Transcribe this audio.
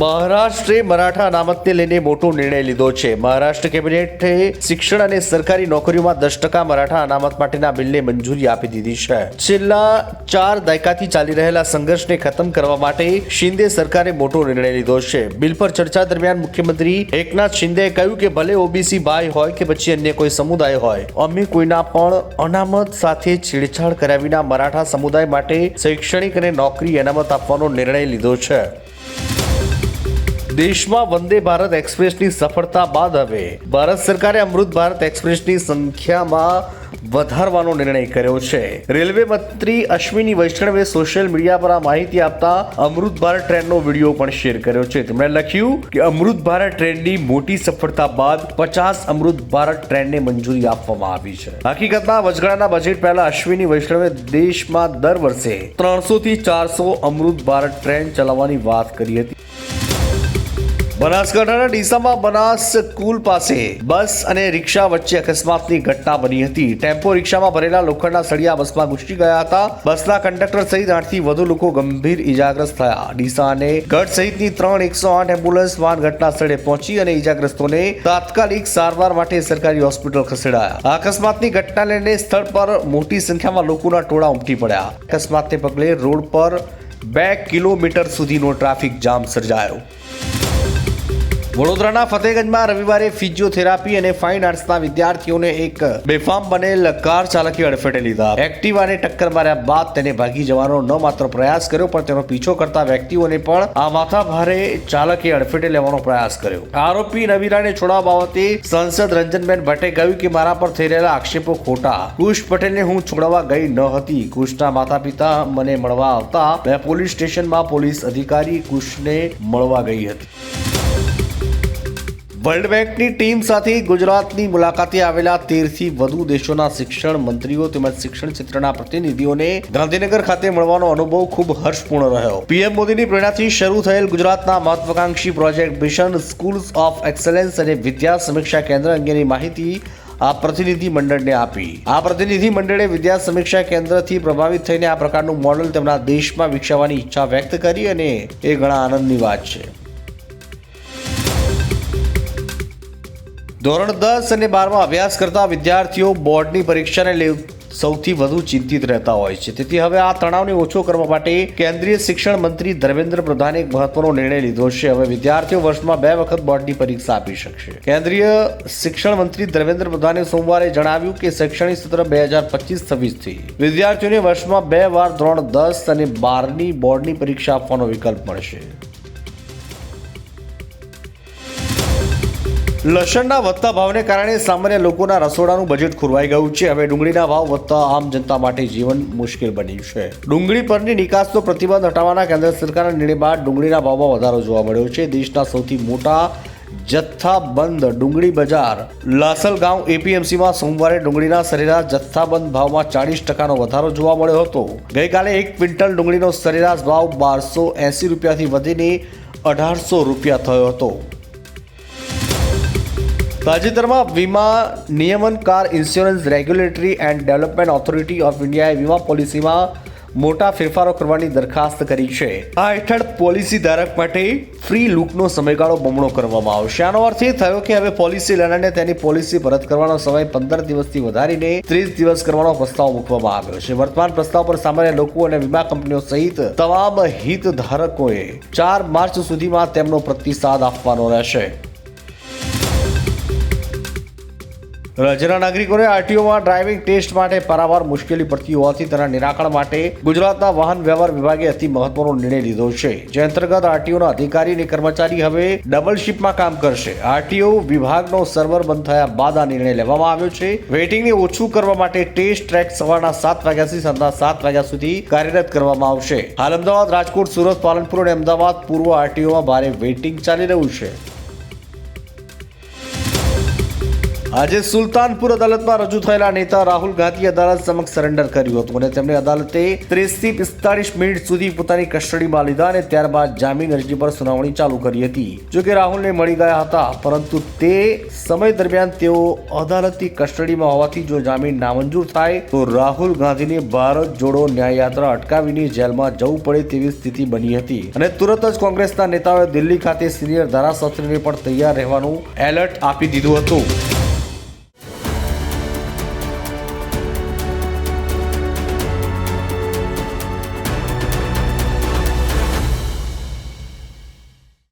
મહારાષ્ટ્રે મરાઠા અનામતને લઈને મોટો નિર્ણય લીધો છે. મહારાષ્ટ્ર કેબિનેટે શિક્ષણ અને સરકારી નોકરીઓમાં દસ ટકા મરાઠા અનામત માટેના બિલને મંજૂરી આપી દીધી છે. છેલ્લા ચાર દાયકાથી ચાલી રહેલા સંઘર્ષને ખતમ કરવા માટે શિંદે સરકારે મોટો નિર્ણય લીધો છે. બિલ પર ચર્ચા દરમિયાન મુખ્યમંત્રી એકનાથ શિંદેએ કહ્યું કે ભલે ઓબીસી ભાઈ હોય કે પછી અન્ય કોઈ સમુદાય હોય, અમે કોઈના પણ અનામત સાથે છેડછાડ કર્યા વિના મરાઠા સમુદાય માટે શૈક્ષણિક અને નોકરી અનામત આપવાનો નિર્ણય લીધો છે. દેશમાં વંદે ભારત એક્સપ્રેસની સફળતા બાદ હવે ભારત સરકારે અમૃત ભારત એક્સપ્રેસની સંખ્યામાં વધારવાનો નિર્ણય કર્યો છે. રેલવે મંત્રી અશ્વિની વૈષ્ણવે સોશિયલ મીડિયા પર આ માહિતી આપતા અમૃત ભારત ટ્રેનનો વીડિયો પણ શેર કર્યો છે. તેમણે લખ્યું કે અમૃત ભારત ટ્રેનની મોટી સફળતા બાદ પચાસ અમૃત ભારત ટ્રેનને મંજૂરી આપવામાં આવી છે. હકીકતમાં વચગાળાના બજેટ પહેલા અશ્વિની વૈષ્ણવે દેશમાં દર વર્ષે ત્રણસો થી ચારસો અમૃત ભારત ટ્રેન ચલાવવાની વાત કરી હતી. બનાસકાંઠાના ડીસામાં બનાસ કુલ પાસે બસ અને રિક્ષા વચ્ચે અકસ્માતની ઘટના બની હતી. ટેમ્પો રિક્ષામાં ભરેલા લોખંડના સળિયા બસમાં ઘૂસી ગયા હતા. બસના કંડક્ટર સહિત આઠથી વધુ લોકો ગંભીર ઇજાગ્રસ્ત થયા. ડીસા અને ગઢ સહિતની ત્રણ એકસો આઠ એમ્બ્યુલન્સ વાન ઘટના સ્થળે પહોંચી અને ઇજાગ્રસ્તોને તાત્કાલિક સારવાર માટે સરકારી હોસ્પિટલ ખસેડાયા. અકસ્માતની ઘટના લઈને સ્થળ પર મોટી સંખ્યામાં લોકોના ટોળા ઉમટી પડ્યા. અકસ્માતને પગલે રોડ પર બે કિલોમીટર સુધીનો ટ્રાફિક જામ સર્જાયો. you વડોદરાના ફતેગંજમાં રવિવારે ફિઝિયોથેરાપી અને ફાઇન આર્ટ્સના વિદ્યાર્થીઓને એક બેફામ બનેલ કાર ચાલકે અડફેટે લીધા. એક્ટિવાને ટક્કર માર્યા બાદ તેને ભાગી જવાનો ન માત્ર પ્રયાસ કર્યો, પણ તેનો પીછો કરતા વ્યક્તિઓને પણ આ માથા ભારે ચાલકે અડફેટે લેવાનો પ્રયાસ કર્યો. આરોપી નવીરાને છોડાવવા બાબતે સાંસદ રંજનબેન ભટ્ટે કહ્યું કે મારા પર થઈ રહેલા આક્ષેપો ખોટા. કુશ પટેલને હું છોડાવવા ગઈ ન હતી. કુશના માતા પિતા મને મળવા આવતા મેં પોલીસ સ્ટેશનમાં પોલીસ અધિકારી કુશને મળવા ગઈ હતી. વર્લ્ડ બેંકની ટીમ સાથે ગુજરાતની મુલાકાતે આવેલા તેરથી વધુ દેશોના શિક્ષણ મંત્રીઓ તેમજ શિક્ષણ ક્ષેત્રના પ્રતિનિધિઓને ગાંધીનગર ખાતે મળવાનો અનુભવ ખૂબ હર્ષપૂર્ણ રહ્યો. પીએમ મોદીની પ્રેરણાથી શરૂ થયેલ ગુજરાતના મહત્વાકાંક્ષી project mission schools of excellence અને વિદ્યા સમીક્ષા કેન્દ્ર અંગેની માહિતી આ પ્રતિનિધિ મંડળને આપી. આ પ્રતિનિધિ મંડળે વિદ્યા સમીક્ષા કેન્દ્રથી પ્રભાવિત થઈને આ પ્રકારનું મોડલ તેમના દેશમાં વિકસાવવાની ઈચ્છા વ્યક્ત કરી અને એ ઘણા આનંદની વાત છે. ધોરણ દસ અને બારમાં અભ્યાસ કરતા વિદ્યાર્થીઓ બોર્ડની પરીક્ષાને લઈ સૌથી વધુ ચિંતિત રહેતા હોય છે. તેથી હવે આ તણાવને ઓછો કરવા માટે કેન્દ્રીય શિક્ષણ મંત્રી ધર્મેન્દ્ર પ્રધાને એક મહત્વનો નિર્ણય લીધો છે. હવે વિદ્યાર્થીઓ વર્ષમાં બે વખત બોર્ડની પરીક્ષા આપી શકશે. કેન્દ્રીય શિક્ષણ મંત્રી ધર્મેન્દ્ર પ્રધાને સોમવારે જણાવ્યું કે શૈક્ષણિક સત્ર બે હજાર પચીસ છવ્વીસથી વિદ્યાર્થીઓને વર્ષમાં બે વાર ધોરણ દસ અને બારની બોર્ડની પરીક્ષા આપવાનો વિકલ્પ મળશે. લસણના વધતા ભાવને કારણે સામાન્ય લોકોના રસોડાનું બજેટ ખોરવાઈ ગયું છે. હવે ડુંગળીના ભાવ વધતા આમ જનતા માટે જીવન મુશ્કેલ બન્યું છે. ડુંગળી પરની નિકાસનો પ્રતિબંધ હટાવવાના કેન્દ્ર સરકારના નિર્ણય બાદ ડુંગળીના ભાવમાં વધારો જોવા મળ્યો છે. દેશના સૌથી મોટા જથ્થાબંધ ડુંગળી બજાર લાસલગાંવ એપીએમસીમાં સોમવારે ડુંગળીના સરેરાશ જથ્થાબંધ ભાવમાં ચાળીસ ટકાનો વધારો જોવા મળ્યો હતો. ગઈકાલે એક ક્વિન્ટલ ડુંગળીનો સરેરાશ ભાવ બારસો એંસી રૂપિયાથી વધીને અઢારસો રૂપિયા થયો હતો. તાજેતરમાં વીમા નિયમન car insurance regulatory and development authority of ઇન્ડિયાએ વીમા પોલિસીમાં મોટા ફેરફારો કરવાની દરખાસ્ત કરી છે. આ હેઠળ પોલિસી ધારક માટે ફ્રી લૂકનો સમયગાળો બમણો કરવામાં આવશે. આનો અર્થ એ થયો કે હવે પોલિસી લેનારને તેની પોલિસી પરત કરવાનો સમય પંદર દિવસથી વધારીને ત્રીસ દિવસ કરવાનો પ્રસ્તાવ મૂકવામાં આવ્યો છે. વર્તમાન પ્રસ્તાવ પર સામાન્ય લોકો અને વીમા કંપનીઓ સહિત તમામ હિતધારકોએ ચાર માર્ચ સુધીમાં તેમનો પ્રતિસાદ આપવાનો રહેશે. રાજ્યના નાગરિકોને આરટીઓમાં ડ્રાઇવિંગ ટેસ્ટ માટે પારાવાર મુશ્કેલી પડતી હોવાથી તેના નિરાકરણ માટે ગુજરાતના વાહન વ્યવહાર વિભાગે અતિ મહત્વનો નિર્ણય લીધો છે. જે અંતર્ગત આરટીઓના અધિકારી અને કર્મચારી હવે ડબલ શિફ્ટમાં કામ કરશે. આરટીઓ વિભાગનો સર્વર બંધ થયા બાદ આ નિર્ણય લેવામાં આવ્યો છે. વેઇટિંગને ઓછું કરવા માટે ટેસ્ટ ટ્રેક સવારના સાત વાગ્યાથી સાંજના સાત વાગ્યા સુધી કાર્યરત કરવામાં આવશે. હાલ અમદાવાદ, રાજકોટ, સુરત, પાલનપુર અને અમદાવાદ પૂર્વ આરટીઓમાં ભારે વેઇટિંગ ચાલી રહ્યું છે. આજે સુલતાનપુર અદાલતમાં રજૂ થયેલા નેતા રાહુલ ગાંધી અદાલત સમક્ષ સરેન્ડર કર્યું હતું અને તેમણે અદાલતે ત્રીસથી પિસ્તાળીસ મિનિટ સુધી પોતાની કસ્ટડીમાં લીધા અને ત્યારબાદ જામીન અરજી પર સુનાવણી ચાલુ કરી હતી. જોકે રાહુલને મળી ગયા હતા, પરંતુ તે સમય દરમિયાન તેઓ અદાલતની કસ્ટડીમાં હોવાથી જો જામીન નામંજૂર થાય, તો રાહુલ ગાંધીને ભારત જોડો ન્યાયયાત્રા અટકાવીને જેલમાં જવું પડે તેવી સ્થિતિ બની હતી. અને તુરત જ કોંગ્રેસના નેતાઓએ દિલ્હી ખાતે સિનિયર ધારાશાસ્ત્રીને પણ તૈયાર રહેવાનું એલર્ટ આપી દીધું હતું.